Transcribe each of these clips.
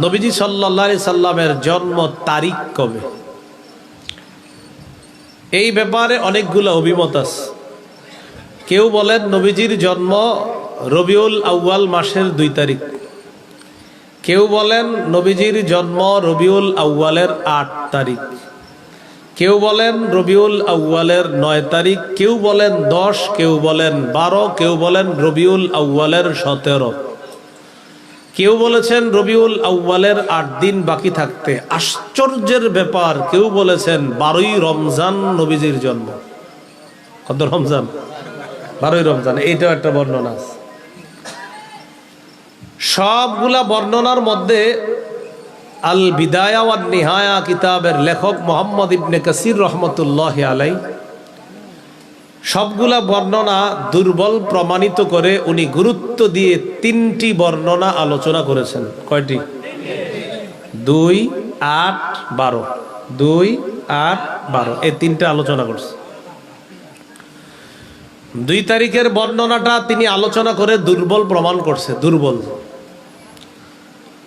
নবীজি সাল্লা সাল্লামের জন্ম তারিখ কবে? এই ব্যাপারে অনেকগুলো অভিমত আছে। কেউ বলেন নবীজির জন্ম রবিউল আউয়াল মাসের দুই তারিখ। কেউ বলেন নবীজির জন্ম রবিউল আউয়ালের আট তারিখ। কেউ বলেন রবিউল আউয়ালের নয় তারিখ। কেউ বলেন দশ, কেউ বলেন বারো, কেউ বলেন রবিউল আউয়ালের সতেরো। কেউ বলেছেন রবিউল আউ্বালের আট দিন বাকি থাকতে। আশ্চর্যের ব্যাপার, কেউ বলেছেন বারোই রমজান নবীজির জন্ম। কত রমজান? বারোই রমজান, এইটাও একটা বর্ণনা সবগুলা বর্ণনার মধ্যে আল বিদায়া নিহায়া কিতাবের লেখক মোহাম্মদ ইবনে কাসির রহমতুল্লাহ আলাই সবগুলা বর্ণনা দুর্বল প্রমাণিত করে উনি গুরুত্ব দিয়ে তিনটি বর্ণনা আলোচনা করেছেন। কয়টি? দুই, আট, বারো। দুই, আট, বারো। এই তিনটা আলোচনা করছে। দুই তারিখের বর্ণনাটা তিনি আলোচনা করে দুর্বল প্রমাণ করছে, দুর্বল।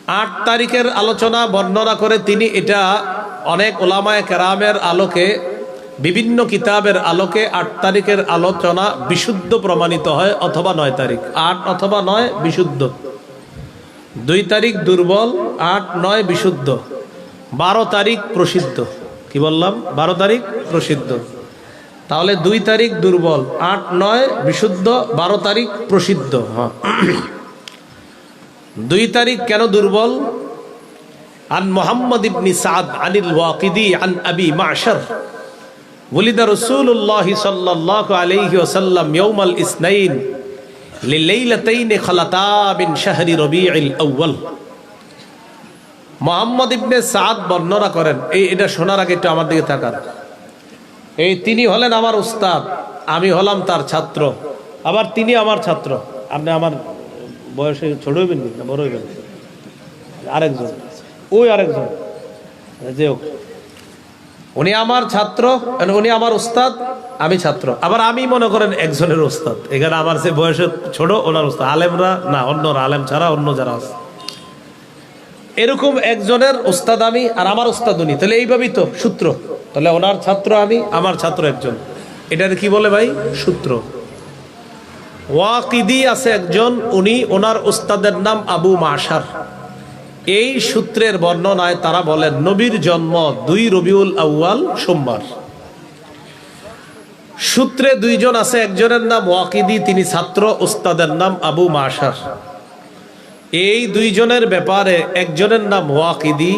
আট তারিখের আলোচনা, বর্ণনা করে তিনি এটা অনেক ওলামায় কেরামের আলোকে বিভিন্ন কিতাবের আলোকে আট তারিখের আলোচনা বিশুদ্ধ প্রমাণিত হয় অথবা নয় তারিখ। আট অথবা নয় বিশুদ্ধ। দুই তারিখ দুর্বল, আট নয় বিশুদ্ধ। বারো তারিখ প্রসিদ্ধ। কি বললাম? বারো তারিখ প্রসিদ্ধ। তাহলে দুই তারিখ দুর্বল, আট নয় বিশুদ্ধ, বারো তারিখ প্রসিদ্ধ। হ্যাঁ। দুই তারিখ কেন দুর্বল? আন মোহাম্মদ ইবনি সাদ আনিল ওয়াকিদি আন আবি মাশার। ولد رسول الله صلى الله عليه وسلم يوم الاثنين لليلتين خلتا من شهر ربيع الأول মোহাম্মদ ইবনে সাদ বর্ণনা করেন এই এটা শোনার আগে একটু আমার দিকে থাকার এই তিনি হলেন আমার উস্তাদ আমি হলাম তার ছাত্র আবার তিনি আমার ছাত্র আপনি আমার বয়সে ছোট হইবেন না বড় হইবেন আরেকজন ওই আরেকজন যে হোক উনি আমার ছাত্র উনি আমার উস্তাদ, আমি ছাত্র। আবার আমি মনে করেন একজনের উস্তাদ। এখানে আমার সে বয়সে ছোট, ওনার উস্তাদ। আলেমরা, না, অন্যরা, আলেম ছাড়া অন্য যারা আছে। এরকম একজনের উস্তাদ আমি, আর আমার উস্তাদ উনি। তাহলে এইভাবেই তো, সূত্র। তাহলে ওনার ছাত্র আমি, আমার ছাত্র একজন। এটার কি বলে ভাই? সূত্র। ওয়াকিদি আছে একজন, উনি, ওনার উস্তাদের নাম আবু মাসার এই সূত্রের বর্ণনায় তারা বলেন, নবীর জন্ম দুই রবিউল আউয়াল সোমবার। সূত্রে দুইজন আছে, একজনের নাম ওয়াকিদি, তিনি ছাত্র, উস্তাদের নাম আবু মাসার এই দুইজনের ব্যাপারে একজনের নাম ওয়াকিদি,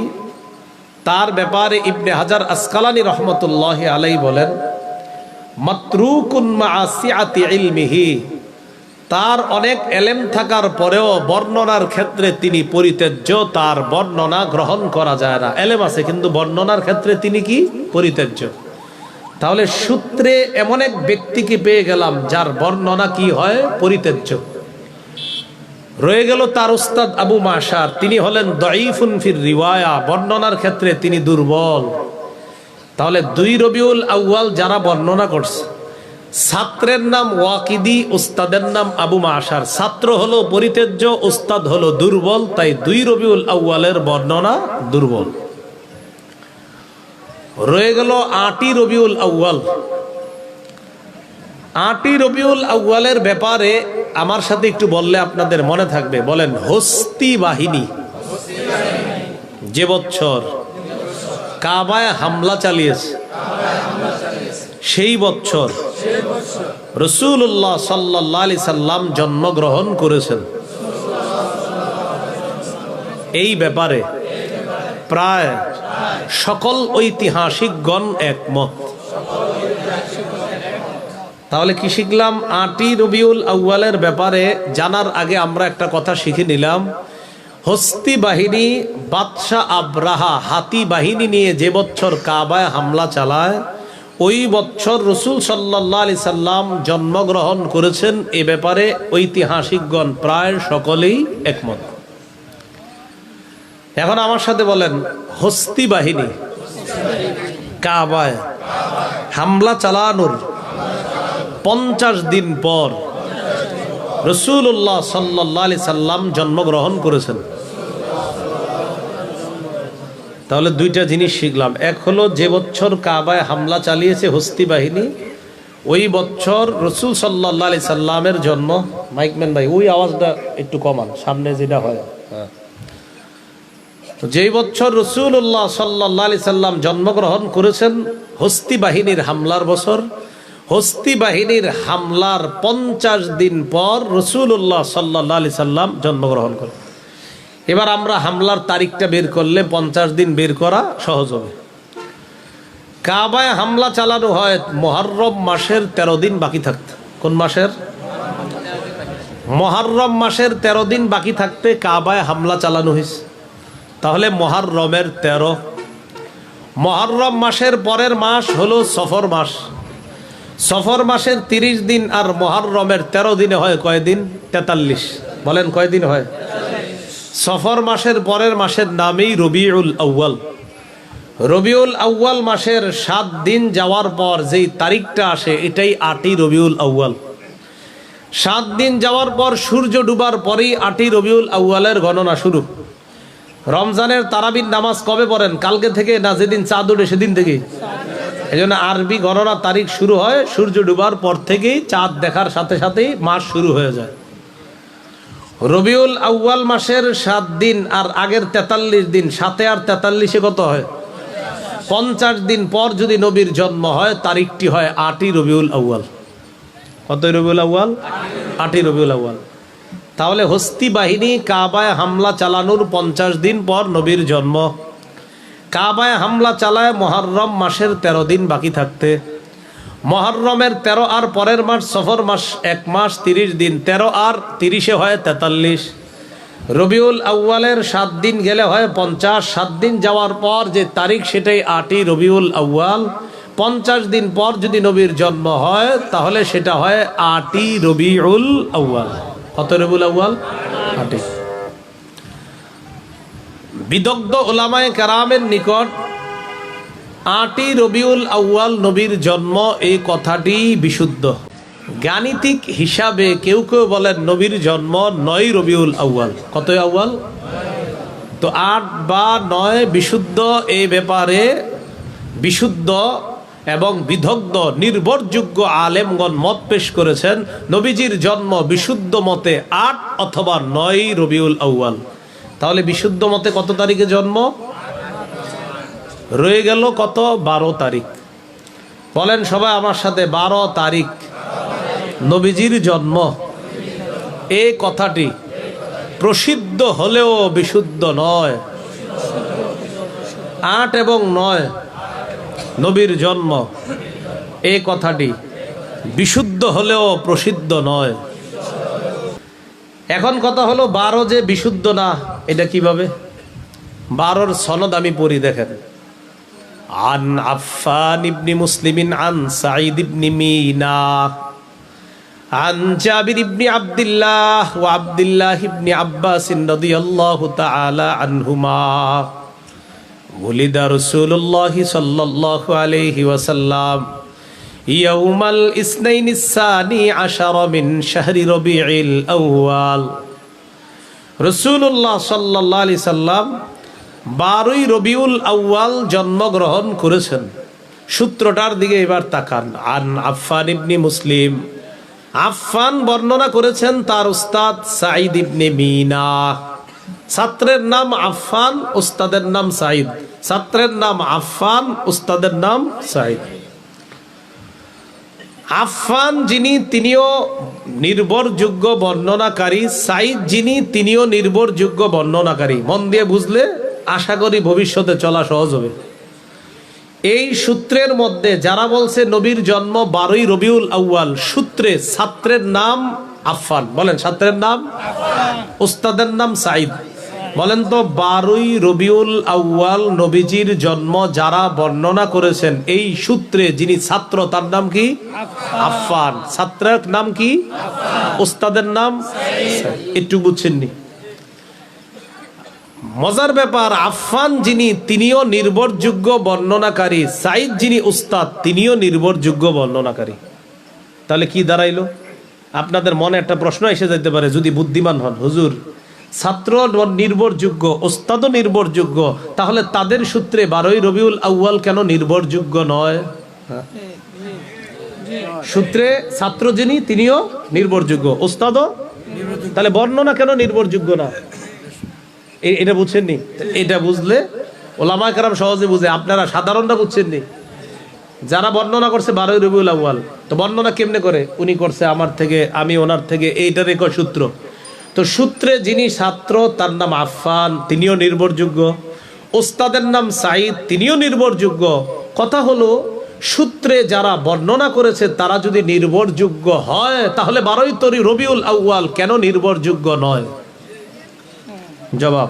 তার ব্যাপারে ইবনে হাজার আসকালানি রহমতুল্লাহ আলাই বলেন, মাতরুকুন মা আসিয়াতি ইলমিহি। তার অনেক এলেম থাকার পরেও বর্ণনার ক্ষেত্রে তিনি পরিত্যাজ্য, তার বর্ণনা গ্রহণ করা যায় না। এলেম আছে, কিন্তু বর্ণনার ক্ষেত্রে তিনি কি? পরিত্যাজ্য। তাহলে সূত্রে এমন এক ব্যক্তিকে পেয়ে গেলাম, যার বর্ণনা কি হয়? পরিত্যাজ্য। রয়ে গেল তার উস্তাদ আবু মাসার তিনি হলেন দঈফুন ফির রিওয়ায়া। বর্ণনার ক্ষেত্রে তিনি দুর্বল। তাহলে দুই রবিউল আউয়াল যারা বর্ণনা করছে ছাত্রের নাম ওয়াকিদি, উস্তাদের নাম আবু মাসার ছাত্র হলো পরিত্যাজ্য, উস্তাদ হলো দুর্বল, তাই দুই রবিউল আউ্বালের বর্ণনা দুর্বল। রয়ে গেল আটি রবিউল আউ্বাল আটি রবিউল আউ্বালের ব্যাপারে আমার সাথে একটু বললে আপনাদের মনে থাকবে। বলেন, হস্তি বাহিনী। যে বছর কাবায় হামলা চালিয়েছে, সেই বছর রসুল্লাহ সাল্লাহ সাল্লাম জন্মগ্রহণ করেছেন। এই ব্যাপারে প্রায় সকল ঐতিহাসিকগণ একমত। তাহলে কি শিখলাম? আটি রবিউল আউ্বালের ব্যাপারে জানার আগে আমরা একটা কথা শিখে নিলাম। হস্তি বাহিনী বাদশাহ আব্রাহা হাতি বাহিনী নিয়ে যে বছর কাবায় হামলা চালায় ওই বছর রসুল সাল্লাহ আলি সাল্লাম জন্মগ্রহণ করেছেন এ ব্যাপারে ঐতিহাসিকগণ প্রায় সকলেই একমত। এখন আমার সাথে বলেন, হস্তি বাহিনী, কাবায়, হামলা চালানোর পঞ্চাশ দিন পর রসুল্লাহ সাল্লাহ আলি সাল্লাম জন্মগ্রহণ করেছেন। তাহলে দুইটা জিনিস শিখলাম। এক হলো যে বছর কাবায় হামলা চালিয়েছে হস্তি বাহিনী ওই বছর রসুল সাল্লাহ আলি সাল্লামের জন্ম। মাইকম্যান ভাই ওই আওয়াজটা একটু কমান সামনে যেটা হয়। হ্যাঁ। যেই বছর রসুল্লাহ সাল্লাহ আলি সাল্লাম জন্মগ্রহণ করেছেন হস্তি বাহিনীর হামলার বছর। হস্তি বাহিনীর হামলার পঞ্চাশ দিন পর রসুল্লাহ সাল্লাহ আলি সাল্লাম জন্মগ্রহণ করেন। এবার আমরা হামলার তারিখটা বের করলে পঞ্চাশ দিন বের করা সহজ হবে। কাবায় হামলা চালানো হয় মহরম মাসের তেরো দিন বাকি থাকতে। কোন মাসের? মহরম মাসের তেরো দিন বাকি থাকতে কাবায় হামলা চালানো হয়েছে। তাহলে মহরমের তেরো। মহরম মাসের পরের মাস হলো সফর মাস। সফর মাসের তিরিশ দিন আর মহরমের তেরো দিনে হয় কয়দিন তেতাল্লিশ। বলেন কয়দিন হয়? সফর মাসের পরের মাসের নামেই রবিউল আউ্য়াল। রবিউল আউ্য়াল মাসের সাত দিন যাওয়ার পর যেই তারিখটা আসে, এটাই আটই রবিউল আউ্য়াল। সাত দিন যাওয়ার পর সূর্য ডুবার পরেই আটই রবিউল আউ্য়ালের গণনা শুরু। রমজানের তারাবির নামাজ কবে পড়েন? কালকে থেকে না যেদিন চাঁদ ওঠে সেদিন থেকেই? এই জন্য আরবি গণনা তারিখ শুরু হয় সূর্য ডুবার পর থেকেই চাঁদ দেখার সাথে সাথেই মাস শুরু হয়ে যায়। রবিউল আউ্য়াল মাসের সাত দিন আর আগের তেতাল্লিশ দিন, সাতে আর তেতাল্লিশে কত হয়? পঞ্চাশ দিন পর যদি নবীর জন্ম হয়, তারিখটি হয় আটই রবিউল আউ্য়াল। কতই রবিউল আউ্য়াল? আটই রবিউল আউ্য়াল। তাহলে হস্তি বাহিনী কাবায় হামলা চালানোর পঞ্চাশ দিন পর নবীর জন্ম। কাবায় হামলা চালায় মহরম মাসের তেরো দিন বাকি থাকতে। মহরমের তেরো আর পরের মাস, সফর মাস এক মাস তিরিশ দিন, তেরো আর তিরিশে হয় তেতাল্লিশ। রবিউল আউ্য়ালের সাত দিন গেলে হয় পঞ্চাশ। সাত দিন যাওয়ার পর যে তারিখ সেটাই আটই রবিউল আউ্য়াল। পঞ্চাশ দিন পর যদি নবীর জন্ম হয়, তাহলে সেটা হয় আটই রবিউল আউ্য়াল। কত রবিউল আউ্য়াল? আটই। বিদগ্ধ ওলামায় কারামের নিকট আটই রবিউল আউ্য়াল নবীর জন্ম, এই কথাটি বিশুদ্ধ। গাণিতিক হিসাবে কেউ কেউ বলেন নবীর জন্ম নয় রবিউল আউ্য়াল। কতই আউ্য়াল? তো আট বা নয় বিশুদ্ধ এই ব্যাপারে বিশুদ্ধ এবং বিধগ্ধ, নির্ভরযোগ্য আলেমগণ মত পেশ করেছেন, নবীজির জন্ম বিশুদ্ধ মতে আট অথবা নয় রবিউল আউ্য়াল। তাহলে বিশুদ্ধ মতে কত তারিখে জন্ম? রয়ে গেল কত? বারো তারিখ। বলেন সবাই আমার সাথে, বারো তারিখ। নবীজির জন্ম। এই কথাটি প্রসিদ্ধ হলেও বিশুদ্ধ নয়। আট এবং নয় নবীর জন্ম। এই কথাটি বিশুদ্ধ হলেও প্রসিদ্ধ নয়। এখন কথা হলো, বারো যে বিশুদ্ধ না, এটা কীভাবে? বারোর সনদ আমি পড়ি দেখেন। عن عفان بن مسلم عن سعيد بن مينا عن جابر بن عبد الله وعبد الله بن عباس رضي الله تعالى عنهما ولد رسول الله صلى الله عليه وسلم يوم الاثنين الثاني عشر من شهر ربيع الأول رسول الله صلى الله عليه وسلم বারোই রবিউল আউয়াল জন্মগ্রহণ করেছেন। সূত্রটার দিকে এবার তাকান। আন আফফান ইবনি মুসলিম। আফফান বর্ণনা করেছেন তার উস্তাদ সাঈদ ইবনে মিনা। ছাত্রের নাম আফফান, উস্তাদের নাম সাঈদ। ছাত্রের নাম আফফান, উস্তাদের নাম সাঈদ। আফফান যিনি, তিনিও নির্ভরযোগ্য বর্ণনাকারী। সাইদ যিনি, তিনিও নির্ভরযোগ্য বর্ণনাকারী। মন দিয়ে বুঝলে আশা করি ভবিষ্যতে চলা সহজ হবে। এই সূত্রের মধ্যে যারা বলছে নবীর জন্ম বারোই রবিউল আউয়াল, সূত্রে ছাত্রের নাম আফফান। বলেন, ছাত্রের নাম? উস্তাদের নাম সাইদ বলেন তো, বারোই রবিউল আউয়াল নবীজির জন্ম যারা বর্ণনা করেছেন, এই সূত্রে যিনি ছাত্র, তার নাম কি? আফফান। ছাত্রের নাম কি? উস্তাদের নাম? একটু বুঝছেননি? মজার ব্যাপার, আফফান যিনি, তিনিও নির্ভরযোগ্য বর্ণনাকারী। সাইদ যিনি উস্তাদ, তিনিও নির্ভরযোগ্য বর্ণনাকারী। তাহলে কি দাঁড়াইলো? আপনাদের মনে একটা প্রশ্ন এসে যেতে পারে, যদি বুদ্ধিমান হন। হুজুর, ছাত্র নির্ভরযোগ্য ওস্তাদও নির্ভরযোগ্য, তাহলে তাদের সূত্রে বারোই রবিউল আউয়াল কেন নির্ভরযোগ্য নয়? সূত্রে ছাত্র যিনি, তিনিও নির্ভরযোগ্য ওস্তাদও তাহলে বর্ণনা কেন নির্ভরযোগ্য না? এটা বুঝছেননি? এটা বুঝলে ওলামা কারাম সহজে বুঝে, আপনারা সাধারণটা বুঝছেননি? যারা বর্ণনা করছে বারোই রবিউল আউয়াল, তো বর্ণনা কেমনে করে? উনি করছে আমার থেকে, আমি ওনার থেকে এইটার এক সূত্র? তো সূত্রে যিনি ছাত্র, তার নাম আফফান, তিনিও নির্ভরযোগ্য। ওস্তাদের নাম সাঈদ, তিনিও নির্ভরযোগ্য। কথা হলো, সূত্রে যারা বর্ণনা করেছে, তারা যদি নির্ভরযোগ্য হয়, তাহলে বারোই তরি রবিউল আউয়াল কেন নির্ভরযোগ্য নয়? জবাব।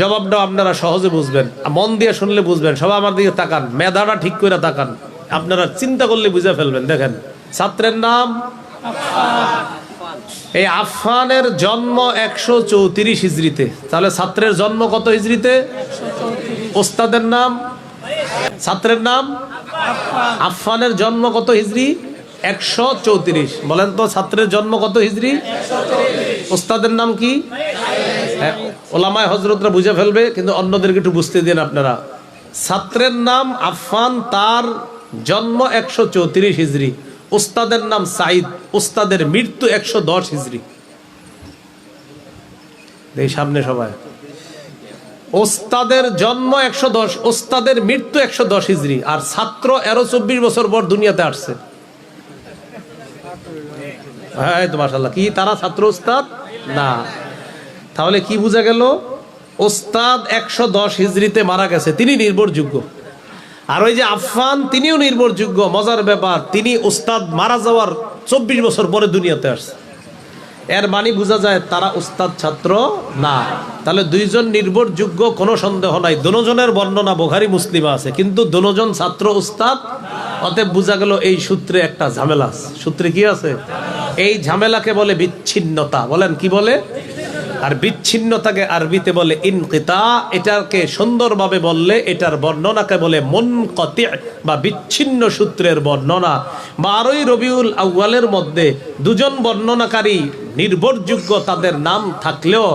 জবাবটা আপনারা সহজে বুঝবেন, মন দিয়ে শুনলে বুঝবেন, সবাই আমার দিকে তাকান, মেধাটা ঠিক করে তাকান। আপনারা চিন্তা করলে বুঝে ফেলবেন, দেখেন। ছাত্রের নাম? এই আফফানের জন্ম একশো চৌত্রিশ হিজড়িতে। তাহলে ছাত্রের জন্ম কত হিজড়িতে? ওস্তাদের নাম? ছাত্রের নাম? আফফানের জন্ম কত হিজড়ি? একশো চৌত্রিশ। বলেন তো, ছাত্রের জন্ম কত হিজড়ি? ওস্তাদের নাম কি? ওলামায় হজরতরা বুঝে ফেলবে, কিন্তু অন্যদেরকে একটু বুঝতে দিন আপনারা। ছাত্রের নাম আফফান, তার জন্ম একশো চৌত্রিশ হিজড়ি ওস্তাদের নাম সাইদ ওস্তাদের মৃত্যু একশো দশ হিজড়ি এই সামনে সবাই। ওস্তাদের জন্ম একশো দশ ওস্তাদের মৃত্যু একশো দশ হিজড়ি আর ছাত্র এরো চব্বিশ বছর পর দুনিয়াতে আসছে। হ্যাঁ তো মাসাল্লাহ কি, তারা ছাত্র উস্তাদ? না। তাহলে কি বোঝা গেল? ওস্তাদ একশো দশ হিজড়িতে মারা গেছে, তিনি নির্ভরযোগ্য। আর ওই যে আফফান, তিনিও নির্ভরযোগ্য, মজার ব্যাপার, তিনি ওস্তাদ মারা যাওয়ার চব্বিশ বছর পরে দুনিয়াতে আসছে। এর মানে বোঝা যায় তারা উস্তাদ ছাত্র না। তাহলে দুইজন নির্ভরযোগ্য কোনো সন্দেহ নাই। দুজনের বর্ণনা বোখারি মুসলিমা আছে, কিন্তু দুজন ছাত্র উস্তাদ অতএব বোঝা গেল এই সূত্রে একটা ঝামেলা সূত্রে কি আছে? এই ঝামেলাকে বলে বিচ্ছিন্নতা। বলেন কি বলে? আর বিচ্ছিন্নতাকে আরবিতে বলে ইনকিতা, এটাকে সুন্দরভাবে বললে এটার বর্ণনাকে বলে মন বা বিচ্ছিন্ন সূত্রের বর্ণনা। বা আরোই রবিউল আউ্বালের মধ্যে দুজন বর্ণনাকারী নির্ভরযোগ্য তাদের নাম থাকলেও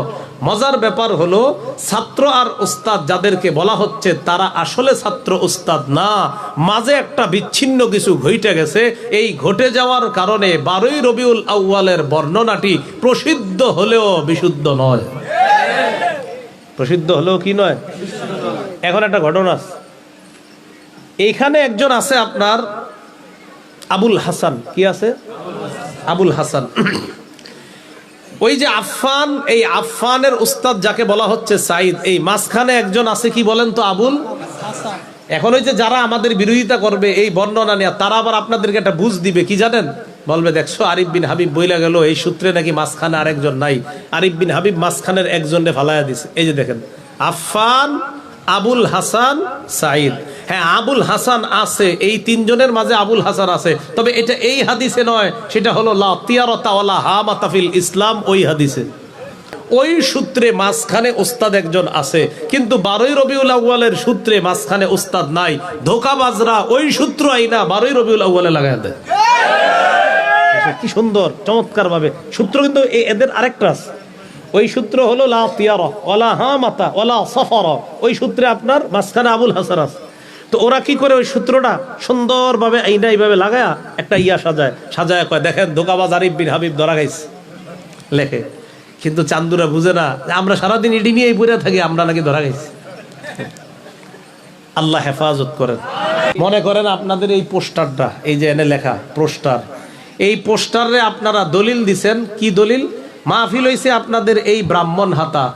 মজার ব্যাপার হলো, ছাত্র আর উস্তাদ যাদেরকে বলা হচ্ছে, তারা আসলে ছাত্র উস্তাদ না। মাঝে একটা বিচ্ছিন্ন কিছু ঘটে গেছে। এই ঘটে যাওয়ার কারণে বারোই রবিউল আউয়ালের বর্ণনাটি প্রসিদ্ধ হলেও বিশুদ্ধ নয়। প্রসিদ্ধ হলেও কি নয়? এখন একটা ঘটনা। এইখানে একজন আছে আপনার আবুল হাসান। কি আছে? আবুল হাসান। ওই যে আফফান, এই আফফানের উস্তাদ যাকে বলা হচ্ছে সাইদ এই মাঝখানে একজন আছে কি বলেন তো আবুল? এখন ওই যে যারা আমাদের বিরোধিতা করবে এই বর্ণনা নিয়ে, তারা আবার আপনাদেরকে একটা বুঝ দিবে, কি জানেন? বলবে, দেখছ, আরিফ বিন হাবিব বইলা গেল, এই সূত্রে নাকি মাঝখানে আরেকজন নাই। আরিফ বিন হাবিব মাঝখানের একজনে ফালাইয়া দিছে। এই যে দেখেন, আফফান আবুল হাসান সাইদ হ্যাঁ আবুল হাসান আছে, এই তিনজনের মাঝে আবুল হাসান আছে। তবে এটা এই হাদিসে নয়, সেটা হলো, লা তিয়ারতা ওয়ালা হা মাতাফিল ইসলাম, ওই হাদিসে। ওই সূত্রে মাঝখানে ওস্তাদ একজন আছে, কিন্তু বারোই রবিউল আউ্বালের সূত্রে মাঝখানে ওস্তাদ নাই। ধোকাবাজরা ওই সূত্র আইনা বারোই রবিউল আউ্বালে লাগাই দেয়। কি সুন্দর চমৎকার ভাবে সূত্র কিন্তু এদের আরেকটা আছে। ওই সূত্র হলো লা হা মাতা ওই সূত্রে আপনার মাঝখানে আবুল হাসান আছে। তো ওরা কি করে ওই সূত্রটা সুন্দরভাবে আইনা এইভাবে লাগায়া একটা ইয়া সাজায় সাজায় কয়, দেখেন ধোকাবাজ আরিফ বিন হাবিব ধরা গাইছে লেখে। কিন্তু চান্দুরা বুঝে না, আমরা সারাদিন এটি নিয়েই পড়ে থাকি, আমরা নাকি ধরা গেছি আল্লাহ হেফাজত করেন। মনে করেন আপনাদের এই পোস্টারটা, এই যে এনে লেখা, পোস্টার। এই পোস্টারে আপনারা দলিল দিছেন, কি দলিল? মাহফিল হইছে আপনাদের এই ব্রাহ্মণ হাতা।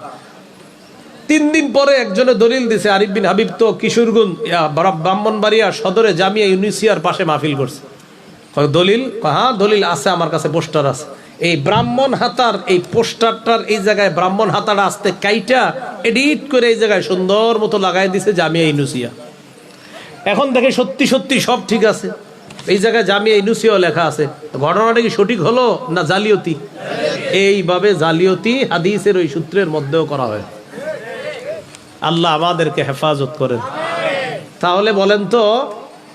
তিন দিন পরে একজনে দলিল দিছে, আরিফ বিন হাবিব তো কিশোরগঞ্জ ব্রা- ব্রাহ্মণবাড়িয়া সদরে জামিয়া ইউনিসিয়ার পাশে মাহফিল করছে। দলিল? হ্যাঁ দলিল আছে, আমার কাছে পোস্টার আছে। এই ব্রাহ্মণ হাতার, এই পোস্টারটার এই জায়গায় ব্রাহ্মণ হাতাটা আসতে কাইটা এডিট করে এই জায়গায় সুন্দর মতো লাগাই দিছে জামিয়া ইউনুসিয়া। এখন দেখে সত্যি সত্যি সব ঠিক আছে। এই জায়গায় জামিয়া ইউনুসিয়াও লেখা আছে। ঘটনাটা কি সঠিক হলো না জালিয়াতি? এইভাবে জালিয়াতি হাদিসের ওই সূত্রের মধ্যেও করা হয়। আল্লাহ আমাদেরকে হেফাজত করেন। তাহলে বলেন তো,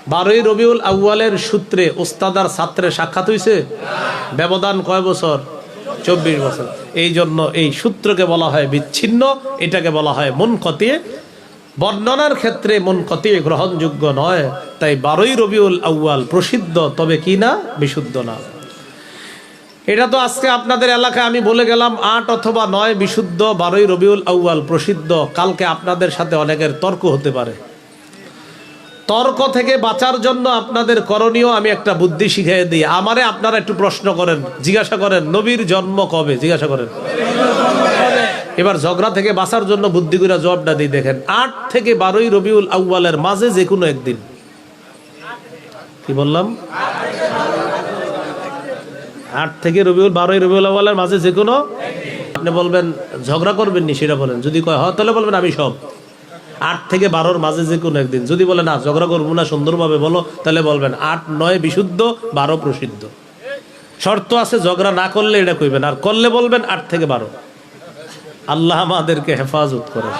বারোই রবিউল আউয়ালের সূত্রে ওস্তাদার ছাত্রের সাক্ষাৎ হয়েছে ব্যবধান কয় বছর? চব্বিশ বছর। এই জন্য এই সূত্রকে বলা হয় বিচ্ছিন্ন, এটাকে বলা হয় মন কতিয়ে বর্ণনার ক্ষেত্রে মন কতিয়ে গ্রহণযোগ্য নয়, তাই বারোই রবিউল আউয়াল প্রসিদ্ধ, তবে কি না, বিশুদ্ধ না। এটা তো আজকে আপনাদের এলাকায় আমি বলে গেলাম, আট অথবা নয় বিশুদ্ধ, বারোই রবিউল আউয়াল প্রসিদ্ধ। কালকে আপনাদের সাথে অনেকের তর্ক হতে পারে। তর্ক থেকে বাঁচার জন্য আপনাদের করণীয় আমি একটা বুদ্ধি শিখিয়ে দিই। আমারে আপনারা একটু প্রশ্ন করেন, জিজ্ঞাসা করেন, নবীর জন্ম কবে? জিজ্ঞাসা করেন। এবার ঝগড়া থেকে বাঁচার জন্য বুদ্ধি করে জবাবটা দিয়ে দেখেন। আট থেকে বারোই রবিউল আউয়ালের মাঝে যে কোনো একদিন। কি বললাম? আট থেকে রবিউল, বারোই রবিউল আউয়ালের মাঝে যে কোনো আপনি বলবেন, ঝগড়া করবেন নি? সেটা বলেন। যদি কয়, হয়, তাহলে বলবেন, আমি সব। আট থেকে বারোর মাঝে যে কোনো একদিন। যদি বলে, না, ঝগড়া করব না, সুন্দরভাবে বলো, তাহলে বলবেন, আট, নয়, বিশুদ্ধ, বারো, প্রসিদ্ধ। শর্ত আছে, ঝগড়া না করলে এটা কইবেন। আর করলে বলবেন, আট থেকে বারো। আল্লাহ আমাদেরকে হেফাজত করে